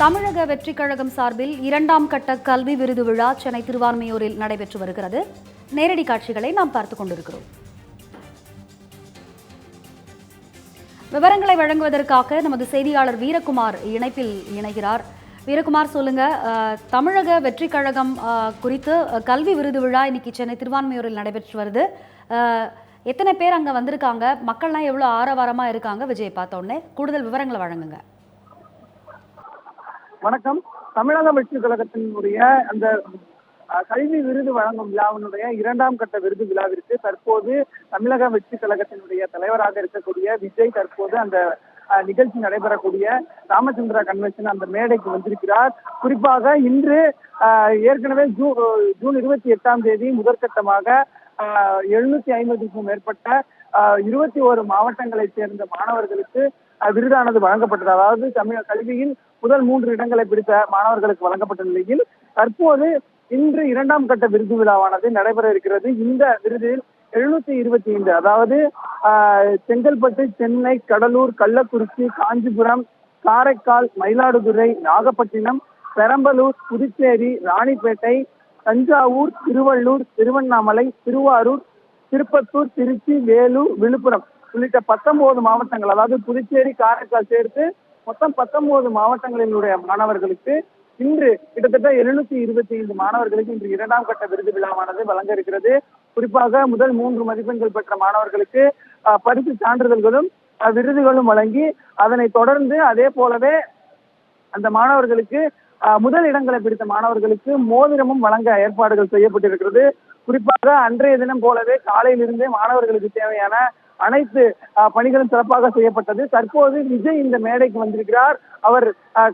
தமிழக வெற்றிக் கழகம் சார்பில் இரண்டாம் கட்ட கல்வி விருது விழா சென்னை திருவான்மையூரில் நடைபெற்று வருகிறது. நேரடி காட்சிகளை நாம் பார்த்துக் கொண்டிருக்கிறோம். விவரங்களை வழங்குவதற்காக நமது செய்தியாளர் வீரகுமார் இணைப்பில் இணைகிறார். வீரகுமார் சொல்லுங்க தமிழக வெற்றிக் கழகம் குறித்து கல்வி விருது விழா இன்னைக்கு சென்னை திருவான்மையூரில் நடைபெற்று வருது. எத்தனை பேர் அங்க வந்திருக்காங்க? மக்கள்லாம் எவ்வளவு ஆரவாரமா இருக்காங்க? விஜய் பார்த்தோன்னே கூடுதல் விவரங்களை வழங்குங்க. வணக்கம். தமிழக வெற்றி கழகத்தினுடைய அந்த கல்வி விருது வழங்கும் விழாவினுடைய இரண்டாம் கட்ட விருது விழாவிற்கு தற்போது தமிழக வெற்றி கழகத்தினுடைய தலைவராக இருக்கக்கூடிய விஜய் தற்போது அந்த நிகழ்ச்சி நடைபெறக்கூடிய ராமச்சந்திரா கன்வென்ஷன் அந்த மேடைக்கு வந்திருக்கிறார். குறிப்பாக இன்று ஏற்கனவே ஜூ ஜூன் இருபத்தி எட்டாம் தேதி முதற்கட்டமாக எழுநூத்தி ஐம்பதுக்கும் மேற்பட்ட இருபத்தி ஒரு மாவட்டங்களைச் சேர்ந்த மாணவர்களுக்கு விருதானது வழங்கப்பட்டது. அதாவது தமிழக கல்வியில் முதல் மூன்று இடங்களை பிடித்த மாணவர்களுக்கு வழங்கப்பட்ட நிலையில் தற்போது இன்று இரண்டாம் கட்ட விருது விழாவானது நடைபெற இருக்கிறது. இந்த விருதில் எழுநூத்தி இருபத்தி ஐந்து அதாவது ஆஹ், செங்கல்பட்டு சென்னை கடலூர் கள்ளக்குறிச்சி காஞ்சிபுரம் காரைக்கால் மயிலாடுதுறை நாகப்பட்டினம் பெரம்பலூர் புதுச்சேரி ராணிப்பேட்டை தஞ்சாவூர் திருவள்ளூர் திருவண்ணாமலை திருவாரூர் திருப்பத்தூர் திருச்சி வேலூர் விழுப்புரம் உள்ளிட்ட பத்தொன்பது மாவட்டங்கள் அதாவது புதுச்சேரி காரைக்கால் சேர்த்து மொத்தம் பத்தொன்பது மாவட்டங்களினுடைய மாணவர்களுக்கு இன்று கிட்டத்தட்ட எழுநூத்தி இருபத்தி ஐந்து மாணவர்களுக்கு இன்று இரண்டாம் கட்ட விருது விழாவானது வழங்க இருக்கிறது. குறிப்பாக முதல் மூன்று மதிப்பெண்கள் பெற்ற மாணவர்களுக்கு அஹ், பரிசு சான்றிதழ்களும் அஹ், விருதுகளும் வழங்கி அதனை தொடர்ந்து அதே போலவே அந்த மாணவர்களுக்கு முதல் இடங்களை பிடித்த மாணவர்களுக்கு மோதிரமும் வழங்க ஏற்பாடுகள் செய்யப்பட்டிருக்கிறது. குறிப்பாக அன்றைய தினம் போலவே காலையிலிருந்தே மாணவர்களுக்கு தேவையான அனைத்து பணிகளும் சிறப்பாக செய்யப்பட்டது. தற்போது விஜய் இந்த மேடைக்கு வந்திருக்கிறார். அவர்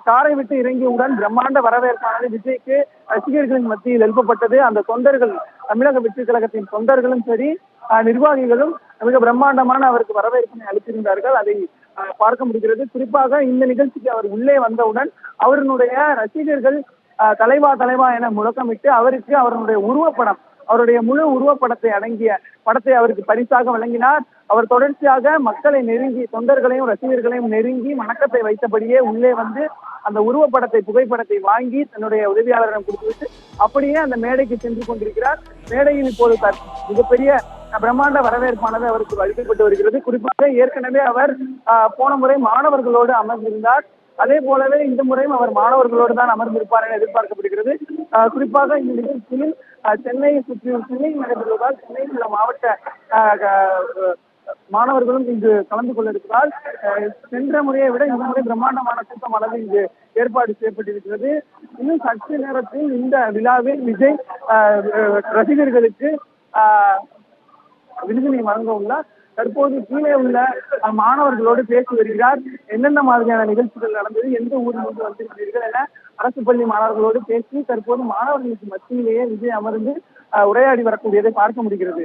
காரை விட்டு இறங்கியவுடன் பிரம்மாண்ட வரவேற்பானது விஜய்க்கு ரசிகர்களின் மத்தியில் எழுப்பப்பட்டது. அந்த தொண்டர்கள் தமிழக வெற்றி கழகத்தின் தொண்டர்களும் சரி நிர்வாகிகளும் மிக பிரம்மாண்டமான அவருக்கு வரவேற்பினை அளித்திருந்தார்கள். அதை பார்க்க முடிகிறது. குறிப்பாக இந்த நிகழ்ச்சிக்கு அவர் உள்ளே வந்தவுடன் அவருடைய ரசிகர்கள் தலைவா தலைவா என முழக்கமிட்டு அவருக்கு அவருடைய உருவப்படம் அவருடைய முழு உருவப்படத்தை அடங்கிய படத்தை அவருக்கு பரிசாக வழங்கினார். அவர் தொடர்ச்சியாக மக்களை நெருங்கி தொண்டர்களையும் ரசிகர்களையும் நெருங்கி வணக்கத்தை வைத்தபடியே உள்ளே வந்து அந்த உருவப்படத்தை புகைப்படத்தை வாங்கி தன்னுடைய உதவியாளரிடம் கொடுத்துவிட்டு அப்படியே அந்த மேடைக்கு சென்று கொண்டிருக்கிறார். மேடையில் இப்போது மிகப்பெரிய பிரம்மாண்ட வரவேற்பானது அவருக்கு அளிக்கப்பட்டு வருகிறது. குறிப்பாக ஏற்கனவே அவர் போன முறை மாணவர்களோடு அமர்ந்திருந்தார். அதே போலவே இந்த முறையும் அவர் மாணவர்களோடு தான் அமர்ந்திருப்பார் என எதிர்பார்க்கப்படுகிறது. குறிப்பாக இந்த நிகழ்ச்சியில் சென்னையை சுற்றி சென்னையில் நடைபெறுவதால் சென்னையில் உள்ள மாவட்ட மாணவர்களும் இங்கு கலந்து கொள்ள சென்ற முறையை விட இந்த முறை பிரம்மாண்டமான கூட்டம் அளவு இங்கு ஏற்பாடு செய்யப்பட்டிருக்கிறது. இன்னும் சற்று நேரத்தில் இந்த விழாவில் விஜய் ரசிகர்களுக்கு ஆஹ், விருதினை வழங்க உள்ளார். தற்போது கீழே உள்ள அஹ், மாணவர்களோடு பேசி வருகிறார். என்னென்ன மாதிரியான நிகழ்ச்சிகள் நடந்தது எந்த ஊரிலிருந்து வந்திருக்கிறீர்கள் என அரசு பள்ளி மாணவர்களோடு பேசி தற்போது மாணவர்களுக்கு மத்தியிலேயே விஜய் அமர்ந்து உரையாடி வரக்கூடியதை பார்க்க முடிகிறது.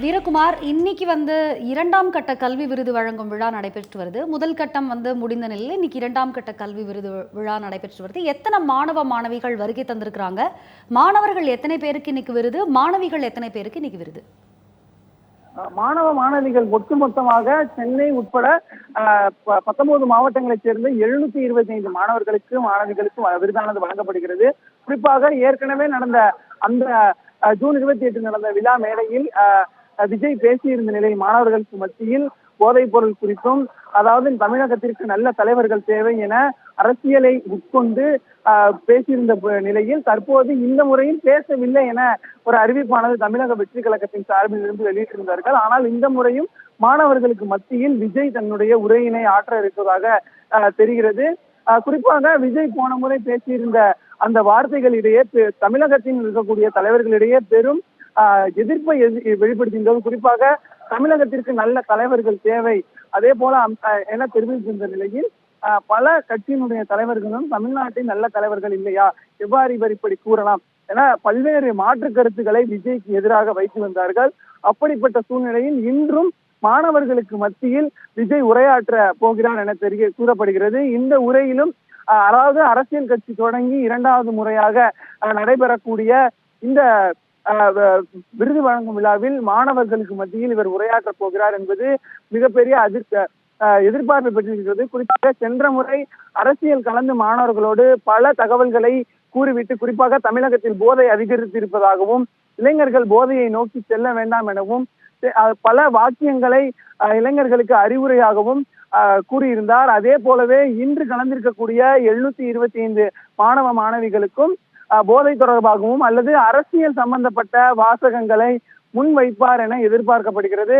வீரகுமார் இன்னைக்கு வந்து இரண்டாம் கட்ட கல்வி விருது வழங்கும் விழா நடைபெற்று வருது. முதல் கட்டம் வந்து முடிந்த நிலையில் இன்னைக்கு இரண்டாம் கட்ட கல்வி விருது விழா நடைபெற்று வருது. எத்தனை மாணவ மாணவிகள் வருகை தந்திருக்கிறாங்க? மாணவர்கள் எத்தனை பேருக்கு இன்னைக்கு விருது? மாணவிகள் எத்தனை பேருக்கு இன்னைக்கு விருது? மாணவ மாணவிகள் ஒட்டுமொத்தமாக சென்னை உட்பட ஆஹ், ப- பத்தொன்பது மாவட்டங்களைச் சேர்ந்த எழுநூத்தி இருபத்தி ஐந்து மாணவர்களுக்கு மாணவிகளுக்கு வ- விருதானது வழங்கப்படுகிறது. குறிப்பாக ஏற்கனவே நடந்த அந்த ஜூன் இருபத்தி எட்டு நடந்த விழா மேடையில் விஜய் பேசியிருந்த நிலை மாணவர்களுக்கு மத்தியில் போதைப் பொருள் குறித்தும் அதாவது தமிழகத்திற்கு நல்ல தலைவர்கள் தேவை என அரசியலை உட்கொண்டு பேசியிருந்த நிலையில் தற்போது இந்த முறையில் பேசவில்லை என ஒரு அறிவிப்பானது தமிழக வெற்றி கழகத்தின் சார்பில் இருந்து வெளியிட்டிருந்தார்கள். ஆனால் இந்த முறையும் மாணவர்களுக்கு மத்தியில் விஜய் தன்னுடைய உரையினை ஆற்ற இருப்பதாக தெரிகிறது. குறிப்பாக விஜய் போன முறை பேசியிருந்த அந்த வார்த்தைகளிடையே பெ- தமிழகத்தில் இருக்கக்கூடிய தலைவர்களிடையே பெரும் எதிர்ப்பை எதி- குறிப்பாக தமிழகத்திற்கு நல்ல தலைவர்கள் தேவை. அதே போல என தெரிவித்திருந்த நிலையில் பல கட்சியினுடைய தலைவர்களும் தமிழ்நாட்டில் நல்ல தலைவர்கள் இல்லையா? எவ்வாறு இவர் இப்படி கூறலாம்? என பல்வேறு மாற்று கருத்துக்களை விஜய்க்கு எதிராக வைத்து வந்தார்கள். அப்படிப்பட்ட சூழ்நிலையில் இன்றும் மாணவர்களுக்கு மத்தியில் விஜய் உரையாற்ற போகிறார் என தெரிய கூறப்படுகிறது. இந்த உரையிலும் அதாவது அரசியல் கட்சி தொடங்கி இரண்டாவது முறையாக நடைபெறக்கூடிய இந்த விருது வழங்கும் விழாவில் மாணவர்களுக்கு மத்தியில் இவர் உரையாற்றப் போகிறார் என்பது மிகப்பெரிய அதிர்ச்சி எதிர்பார்ப்பு பெற்றிருக்கிறது. குறிப்பாக சென்ற முறை அரசியல் கலந்து மாணவர்களோடு பல தகவல்களை கூறிவிட்டு குறிப்பாக தமிழகத்தில் போதை அதிகரித்திருப்பதாகவும் இளைஞர்கள் போதையை நோக்கி செல்ல வேண்டாம் எனவும் பல வாக்கியங்களை இளைஞர்களுக்கு அறிவுரையாகவும் கூறியிருந்தார். அதே போலவே இன்று கலந்திருக்கக்கூடிய எழுநூத்தி இருபத்தி ஐந்து மாணவ மாணவிகளுக்கும் போதை தொடர்பாகவும் அல்லது அரசியல் சம்பந்தப்பட்ட வாசகங்களை முன்வைப்பார் என எதிர்பார்க்கப்படுகிறது.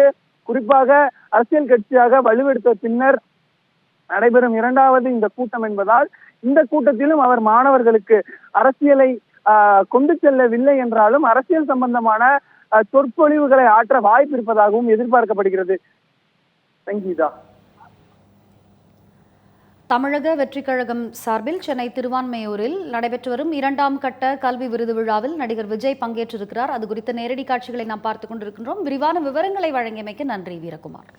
குறிப்பாக அரசியல் கட்சியாக வலுவெடுத்த பின்னர் நடைபெறும் இரண்டாவது இந்த கூட்டம் என்பதால் இந்த கூட்டத்திலும் அவர் மாணவர்களுக்கு அரசியலை கொண்டு செல்லவில்லை என்றாலும் அரசியல் சம்பந்தமான சொற்பொழிவுகளை ஆற்ற வாய்ப்பு இருப்பதாகவும் எதிர்பார்க்கப்படுகிறது. சங்கீதா. தமிழக வெற்றிக் கழகம் சார்பில் சென்னை திருவான்மையூரில் நடைபெற்று வரும் இரண்டாம் கட்ட கல்வி விருது விழாவில் நடிகர் விஜய் பங்கேற்றிருக்கிறார். அது குறித்த நேரடி காட்சிகளை நாம் பார்த்துக் கொண்டிருக்கின்றோம். விரிவான விவரங்களை வழங்கியமைக்கு நன்றி வீரகுமார்.